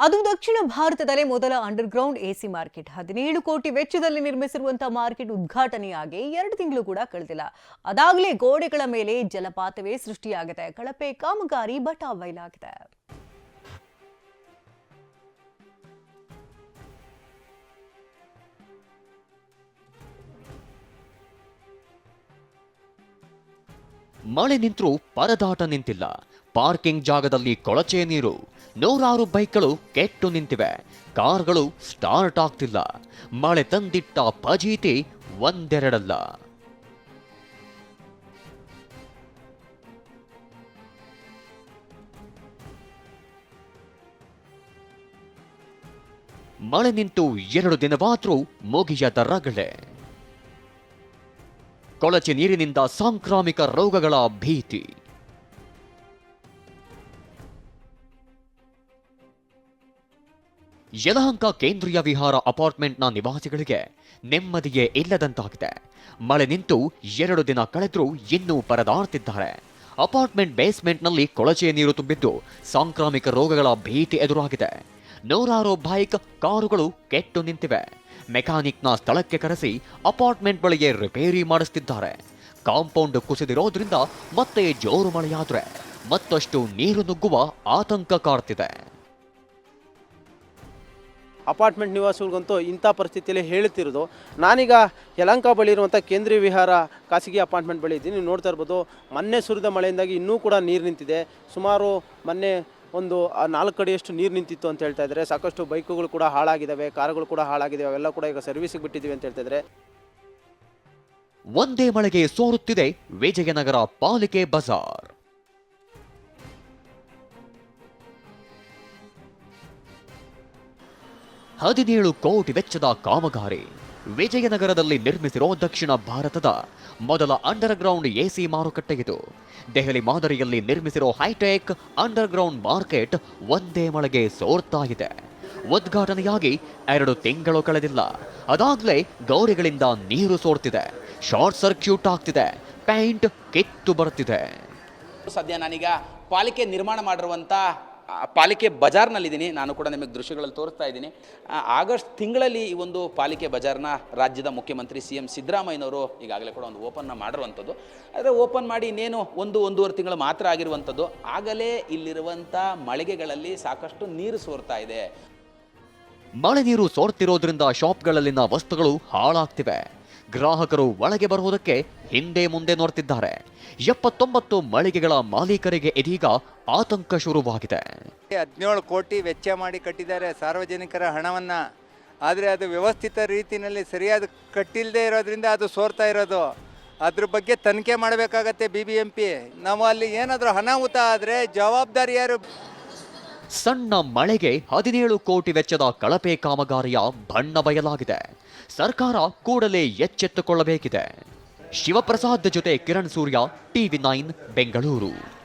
ಅದು ದಕ್ಷಿಣ ಭಾರತದಲ್ಲೇ ಮೊದಲ ಅಂಡರ್ಗ್ರೌಂಡ್ ಎಸಿ ಮಾರ್ಕೆಟ್ ಹದಿನೇಳು ಕೋಟಿ ವೆಚ್ಚದಲ್ಲಿ ನಿರ್ಮಿಸಿರುವಂತಹ ಮಾರ್ಕೆಟ್ ಉದ್ಘಾಟನೆಯಾಗಿ ಎರಡು ತಿಂಗಳು ಕೂಡ ಕಳೆದಿಲ್ಲ. ಅದಾಗಲೇ ಗೋಡೆಗಳ ಮೇಲೆ ಜಲಪಾತವೇ ಸೃಷ್ಟಿಯಾಗಿದೆ. ಕಳಪೆ ಕಾಮಗಾರಿ ಬಟಾಬೈಲಾಗಿದೆ ಮಳೆ ನಿಂತರೂ ಪರದಾಟ ನಿಂತಿಲ್ಲ. ಪಾರ್ಕಿಂಗ್ ಜಾಗದಲ್ಲಿ ಕೊಳಚೆ ನೀರು. ನೂರಾರು ಬೈಕ್ಗಳು ಕೆಟ್ಟು ನಿಂತಿವೆ. ಕಾರ್ಗಳು ಸ್ಟಾರ್ಟ್ ಆಗ್ತಿಲ್ಲ. ಮಳೆ ತಂದಿಟ್ಟ ಪಜೀತಿ ಒಂದೆರಡಲ್ಲ. ಮಳೆ ನಿಂತು ಎರಡು ದಿನವಾದ್ರೂ ಮುಗಿಯದ ರಗಳೆ. ಕೊಳಚೆ ನೀರಿನಿಂದ ಸಾಂಕ್ರಾಮಿಕ ರೋಗಗಳ ಭೀತಿ. ಯಲಹಂಕ ಕೇಂದ್ರೀಯ ವಿಹಾರ ಅಪಾರ್ಟ್ಮೆಂಟ್ನ ನಿವಾಸಿಗಳಿಗೆ ನೆಮ್ಮದಿಯೇ ಇಲ್ಲದಂತಾಗಿದೆ. ಮಳೆ ನಿಂತು ಎರಡು ದಿನ ಕಳೆದರೂ ಇನ್ನೂ ಪರದಾಡ್ತಿದ್ದಾರೆ. ಅಪಾರ್ಟ್ಮೆಂಟ್ ಬೇಸ್ಮೆಂಟ್ನಲ್ಲಿ ಕೊಳಚೆ ನೀರು ತುಂಬಿದ್ದು ಸಾಂಕ್ರಾಮಿಕ ರೋಗಗಳ ಭೀತಿ ಎದುರಾಗಿದೆ. ನೂರಾರು ಬೈಕ್, ಕಾರುಗಳು ಕೆಟ್ಟು ನಿಂತಿವೆ. ಮೆಕ್ಯಾನಿಕ್ನ ಸ್ಥಳಕ್ಕೆ ಕರೆಸಿ ಅಪಾರ್ಟ್ಮೆಂಟ್ ಬಳಿಗೆ ರಿಪೇರಿ ಮಾಡಿಸ್ತಿದ್ದಾರೆ. ಕಾಂಪೌಂಡ್ ಕುಸಿದಿರೋದ್ರಿಂದ ಮತ್ತೆ ಜೋರು ಮಳೆಯಾದ್ರೆ ಮತ್ತಷ್ಟು ನೀರು ನುಗ್ಗುವ ಆತಂಕ ಕಾಡ್ತಿದೆ. ಅಪಾರ್ಟ್ಮೆಂಟ್ ನಿವಾಸಿಗಳಿಗಂತೂ ಇಂಥ ಪರಿಸ್ಥಿತಿಯಲ್ಲಿ ಹೇಳುತ್ತಿರೋದು ನಾನೀಗ ಯಲಂಕ ಬಳಿ ಇರುವಂಥ ಕೇಂದ್ರೀಯ ವಿಹಾರ ಖಾಸಗಿ ಅಪಾರ್ಟ್ಮೆಂಟ್ ಬಳಿ ಇದ್ದೀನಿ. ನೋಡ್ತಾ ಇರ್ಬೋದು, ಮೊನ್ನೆ ಸುರಿದ ಮಳೆಯಿಂದಾಗಿ ಇನ್ನೂ ಕೂಡ ನೀರು ನಿಂತಿದೆ. ಸುಮಾರು ಮೊನ್ನೆ ಒಂದು ನಾಲ್ಕು ಅಡಿಯಷ್ಟು ನೀರು ನಿಂತಿತ್ತು ಅಂತ ಹೇಳ್ತಾ ಇದ್ದಾರೆ ಸಾಕಷ್ಟು ಬೈಕುಗಳು ಕೂಡ ಹಾಳಾಗಿದ್ದಾವೆ ಕಾರುಗಳು ಕೂಡ ಹಾಳಾಗಿದ್ದಾವೆ ಅವೆಲ್ಲ ಕೂಡ ಈಗ ಸರ್ವಿಸಿಗೆ ಬಿಟ್ಟಿದ್ದೀವಿ ಅಂತ ಹೇಳ್ತಾ ಇದ್ದಾರೆ ಒಂದೇ ಮಳೆಗೆ ಸೋರುತ್ತಿದೆ ವಿಜಯನಗರ ಪಾಲಿಕೆ ಬಜಾರ್. ಹದಿನೇಳು ಕೋಟಿ ವೆಚ್ಚದ ಕಾಮಗಾರಿ. ವಿಜಯನಗರದಲ್ಲಿ ನಿರ್ಮಿಸಿರೋ ದಕ್ಷಿಣ ಭಾರತದ ಮೊದಲ ಅಂಡರ್ಗ್ರೌಂಡ್ ಎಸಿ ಮಾರುಕಟ್ಟೆ ಇದು ದೆಹಲಿ ಮಾದರಿಯಲ್ಲಿ ನಿರ್ಮಿಸಿರೋ ಹೈಟೆಕ್ ಅಂಡರ್ಗ್ರೌಂಡ್ ಮಾರ್ಕೆಟ್ ಒಂದೇ ಮಳೆಗೆ ಸೋರ್ತಾ ಇದೆ. ಉದ್ಘಾಟನೆಯಾಗಿ ಎರಡು ತಿಂಗಳು ಕಳೆದಿಲ್ಲ. ಅದಾಗಲೇ ಗೌರಿಗಳಿಂದ ನೀರು ಸೋರ್ತಿದೆ. ಶಾರ್ಟ್ ಸರ್ಕ್ಯೂಟ್ ಆಗ್ತಿದೆ. ಪೇಂಟ್ ಕಿತ್ತು ಬರ್ತಿದೆ. ಸದ್ಯ ನಾನೀಗ ಪಾಲಿಕೆ ನಿರ್ಮಾಣ ಮಾಡಿರುವಂಥ ಪಾಲಿಕೆ ಬಜಾರ್ನಲ್ಲಿದ್ದೀನಿ. ನಾನು ಕೂಡ ನಿಮಗೆ ದೃಶ್ಯಗಳಲ್ಲಿ ತೋರಿಸ್ತಾ ಇದ್ದೀನಿ. ಆಗಸ್ಟ್ ತಿಂಗಳಲ್ಲಿ ಈ ಒಂದು ಪಾಲಿಕೆ ಬಜಾರ್ನ ರಾಜ್ಯದ ಮುಖ್ಯಮಂತ್ರಿ ಸಿ ಎಂ ಸಿದ್ದರಾಮಯ್ಯನವರು ಈಗಾಗಲೇ ಕೂಡ ಒಂದು ಓಪನ್ನ ಮಾಡಿರುವಂಥದ್ದು. ಆದರೆ ಓಪನ್ ಮಾಡಿ ಇನ್ನೇನು ಒಂದು ಒಂದೂವರೆ ತಿಂಗಳು ಮಾತ್ರ ಆಗಿರುವಂಥದ್ದು. ಆಗಲೇ ಇಲ್ಲಿರುವಂಥ ಮಳಿಗೆಗಳಲ್ಲಿ ಸಾಕಷ್ಟು ನೀರು ಸೋರ್ತಾ ಇದೆ. ಮಳೆ ನೀರು ಸೋರ್ತಿರೋದ್ರಿಂದ ಶಾಪ್ಗಳಲ್ಲಿನ ವಸ್ತುಗಳು ಹಾಳಾಗ್ತಿವೆ. ಗ್ರಾಹಕರು ಒಳಗೆ ಬರುವುದಕ್ಕೆ ಹಿಂದೆ ಮುಂದೆ ನೋಡ್ತಿದ್ದಾರೆ. ಎಪ್ಪತ್ತೊಂಬತ್ತು ಮಳಿಗೆಗಳ ಮಾಲೀಕರಿಗೆ ಇದೀಗ ಆತಂಕ ಶುರುವಾಗಿದೆ. ಹದಿನೇಳು ಕೋಟಿ ವೆಚ್ಚ ಮಾಡಿ ಕಟ್ಟಿದ್ದಾರೆ ಸಾರ್ವಜನಿಕರ ಹಣವನ್ನ. ಆದರೆ ಅದು ವ್ಯವಸ್ಥಿತ ರೀತಿಯಲ್ಲಿ ಸರಿಯಾದ ಕಟ್ಟಿಲ್ಲದೆ ಇರೋದ್ರಿಂದ ಅದು ಸೋರ್ತಾ ಇರೋದು. ಅದ್ರ ಬಗ್ಗೆ ತನಿಖೆ ಮಾಡಬೇಕಾಗತ್ತೆ ಬಿ ಬಿ ಎಂ ಪಿ ನಾವು ಅಲ್ಲಿ ಏನಾದರೂ ಅನಾಹುತ ಆದರೆ ಜವಾಬ್ದಾರಿ ಯಾರು ಸಣ್ಣ ಮಳೆಗೆ ಹದಿನೇಳು ಕೋಟಿ ವೆಚ್ಚದ ಕಳಪೆ ಕಾಮಗಾರಿಯ ಬಣ್ಣ ಬಯಲಾಗಿದೆ. ಸರ್ಕಾರ ಕೂಡಲೇ ಎಚ್ಚೆತ್ತುಕೊಳ್ಳಬೇಕಿದೆ. ಶಿವಪ್ರಸಾದ್ ಜೊತೆ ಕಿರಣ್ ಸೂರ್ಯ, ಟಿವಿ ನೈನ್, ಬೆಂಗಳೂರು.